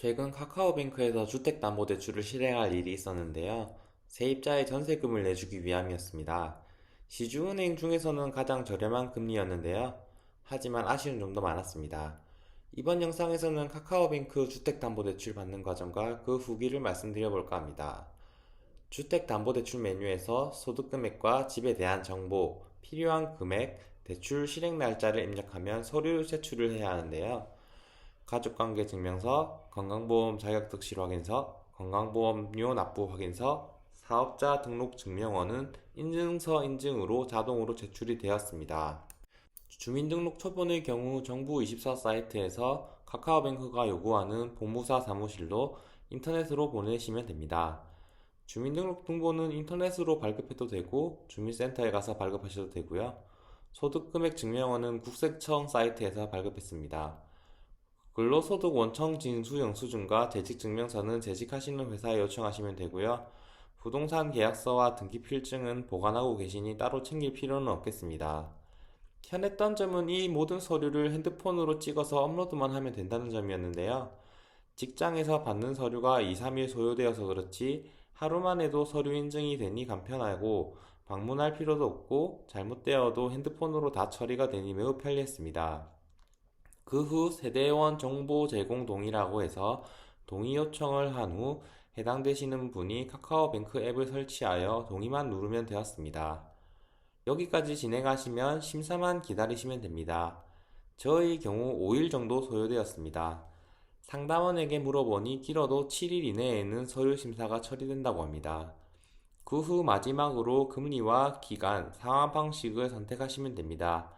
최근 카카오뱅크에서 주택담보대출을 실행할 일이 있었는데요. 세입자의 전세금을 내주기 위함이었습니다. 시중은행 중에서는 가장 저렴한 금리였는데요. 하지만 아쉬운 점도 많았습니다. 이번 영상에서는 카카오뱅크 주택담보대출 받는 과정과 그 후기를 말씀드려 볼까 합니다. 주택담보대출 메뉴에서 소득금액과 집에 대한 정보, 필요한 금액, 대출 실행 날짜를 입력하면 서류 제출을 해야 하는데요. 가족관계 증명서, 건강보험 자격특실 확인서, 건강보험료 납부 확인서, 사업자 등록 증명원은 인증서 인증으로 자동으로 제출이 되었습니다. 주민등록 초본의 경우 정부24 사이트에서 카카오뱅크가 요구하는 보무사 사무실로 인터넷으로 보내시면 됩니다. 주민등록 등본은 인터넷으로 발급해도 되고 주민센터에 가서 발급하셔도 되고요. 소득금액 증명원은 국세청 사이트에서 발급했습니다. 근로소득 원청 징수 영수증과 재직증명서는 재직하시는 회사에 요청하시면 되고요. 부동산 계약서와 등기 필증은 보관하고 계시니 따로 챙길 필요는 없겠습니다. 현했던 점은 이 모든 서류를 핸드폰으로 찍어서 업로드만 하면 된다는 점이었는데요. 직장에서 받는 서류가 2, 3일 소요되어서 그렇지 하루만 해도 서류 인증이 되니 간편하고 방문할 필요도 없고 잘못되어도 핸드폰으로 다 처리가 되니 매우 편리했습니다. 그 후 세대원 정보 제공 동의라고 해서 동의 요청을 한 후 해당되시는 분이 카카오뱅크 앱을 설치하여 동의만 누르면 되었습니다. 여기까지 진행하시면 심사만 기다리시면 됩니다. 저의 경우 5일 정도 소요되었습니다. 상담원에게 물어보니 길어도 7일 이내에는 서류 심사가 처리된다고 합니다. 그 후 마지막으로 금리와 기간, 상환 방식을 선택하시면 됩니다.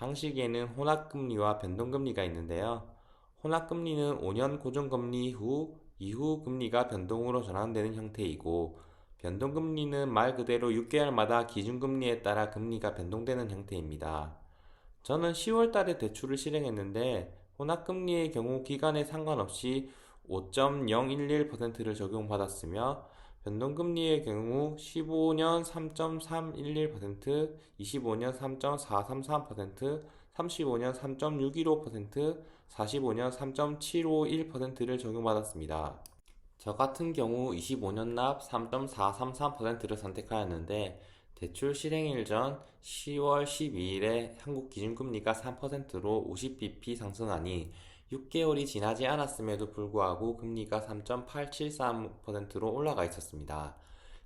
방식에는 혼합금리와 변동금리가 있는데요. 혼합금리는 5년 고정금리 후 이후 금리가 변동으로 전환되는 형태이고 변동금리는 말 그대로 6개월마다 기준금리에 따라 금리가 변동되는 형태입니다. 저는 10월 달에 대출을 실행했는데 혼합금리의 경우 기간에 상관없이 5.011%를 적용받았으며 변동금리의 경우 15년 3.311%, 25년 3.433%, 35년 3.615%, 45년 3.751%를 적용받았습니다. 저 같은 경우 25년 납 3.433%를 선택하였는데 대출 실행일 전 10월 12일에 한국 기준금리가 3%로 50bp 상승하니 6개월이 지나지 않았음에도 불구하고 금리가 3.873%로 올라가 있었습니다.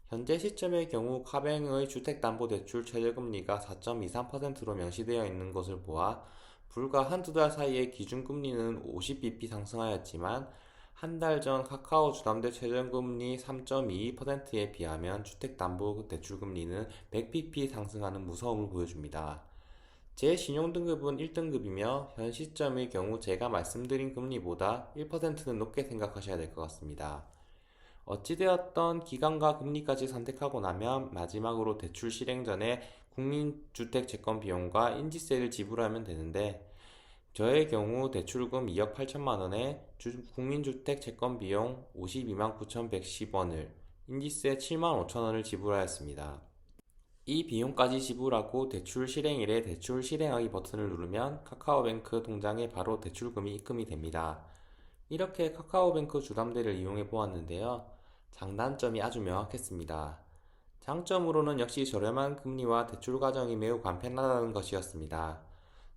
현재 시점의 경우 카뱅의 주택담보대출 최저금리가 4.23%로 명시되어 있는 것을 보아 불과 한두 달 사이에 기준금리는 50bp 상승하였지만 한 달 전 카카오 주담대 최저금리 3.22%에 비하면 주택담보대출금리는 100bp 상승하는 무서움을 보여줍니다. 제 신용등급은 1등급이며 현 시점의 경우 제가 말씀드린 금리보다 1%는 높게 생각하셔야 될 것 같습니다. 어찌되었던 기간과 금리까지 선택하고 나면 마지막으로 대출 실행 전에 국민주택 채권 비용과 인지세를 지불하면 되는데 저의 경우 대출금 2억 8천만 원에 국민주택 채권 비용 52만 9,110원을 인지세 7만 5천 원을 지불하였습니다. 이 비용까지 지불하고 대출 실행일에 대출 실행하기 버튼을 누르면 카카오뱅크 통장에 바로 대출금이 입금이 됩니다. 이렇게 카카오뱅크 주담대를 이용해 보았는데요. 장단점이 아주 명확했습니다. 장점으로는 역시 저렴한 금리와 대출 과정이 매우 간편하다는 것이었습니다.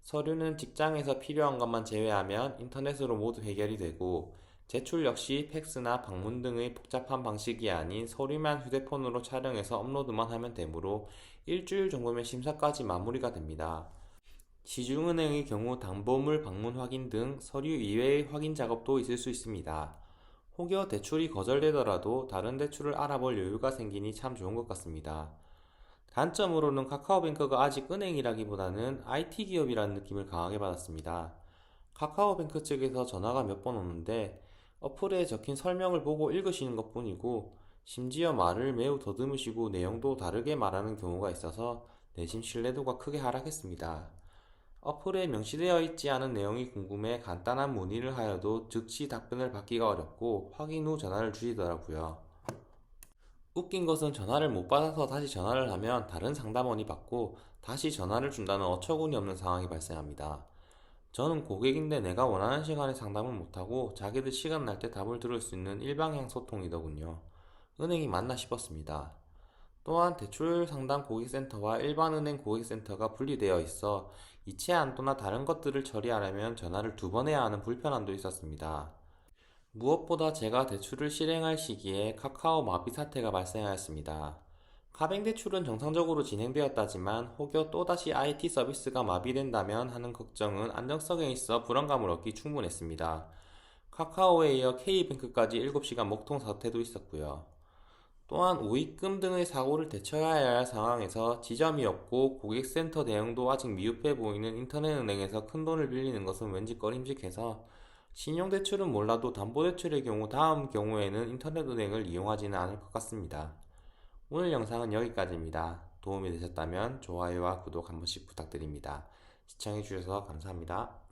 서류는 직장에서 필요한 것만 제외하면 인터넷으로 모두 해결이 되고 제출 역시 팩스나 방문 등의 복잡한 방식이 아닌 서류만 휴대폰으로 촬영해서 업로드만 하면 되므로 일주일 정도면 심사까지 마무리가 됩니다. 시중은행의 경우 담보물 방문 확인 등 서류 이외의 확인 작업도 있을 수 있습니다. 혹여 대출이 거절되더라도 다른 대출을 알아볼 여유가 생기니 참 좋은 것 같습니다. 단점으로는 카카오뱅크가 아직 은행이라기보다는 IT 기업이라는 느낌을 강하게 받았습니다. 카카오뱅크 측에서 전화가 몇 번 오는데 어플에 적힌 설명을 보고 읽으시는 것 뿐이고 심지어 말을 매우 더듬으시고 내용도 다르게 말하는 경우가 있어서 내심 신뢰도가 크게 하락했습니다. 어플에 명시되어 있지 않은 내용이 궁금해 간단한 문의를 하여도 즉시 답변을 받기가 어렵고 확인 후 전화를 주시더라고요. 웃긴 것은 전화를 못 받아서 다시 전화를 하면 다른 상담원이 받고 다시 전화를 준다는 어처구니 없는 상황이 발생합니다. 저는 고객인데 내가 원하는 시간에 상담을 못하고 자기들 시간 날 때 답을 들을 수 있는 일방향 소통이더군요. 은행이 맞나 싶었습니다. 또한 대출 상담 고객센터와 일반 은행 고객센터가 분리되어 있어 이체 안도나 다른 것들을 처리하려면 전화를 두 번 해야 하는 불편함도 있었습니다. 무엇보다 제가 대출을 실행할 시기에 카카오 마비 사태가 발생하였습니다. 카뱅 대출은 정상적으로 진행되었다지만 혹여 또다시 IT 서비스가 마비된다면 하는 걱정은 안정성에 있어 불안감을 얻기 충분했습니다. 카카오에 이어 K뱅크까지 7시간 목통 사태도 있었고요. 또한 우익금 등의 사고를 대처해야 할 상황에서 지점이 없고 고객센터 대응도 아직 미흡해 보이는 인터넷은행에서 큰 돈을 빌리는 것은 왠지 꺼림직해서 신용대출은 몰라도 담보대출의 경우 다음 경우에는 인터넷은행을 이용하지는 않을 것 같습니다. 오늘 영상은 여기까지입니다. 도움이 되셨다면 좋아요와 구독 한 번씩 부탁드립니다. 시청해주셔서 감사합니다.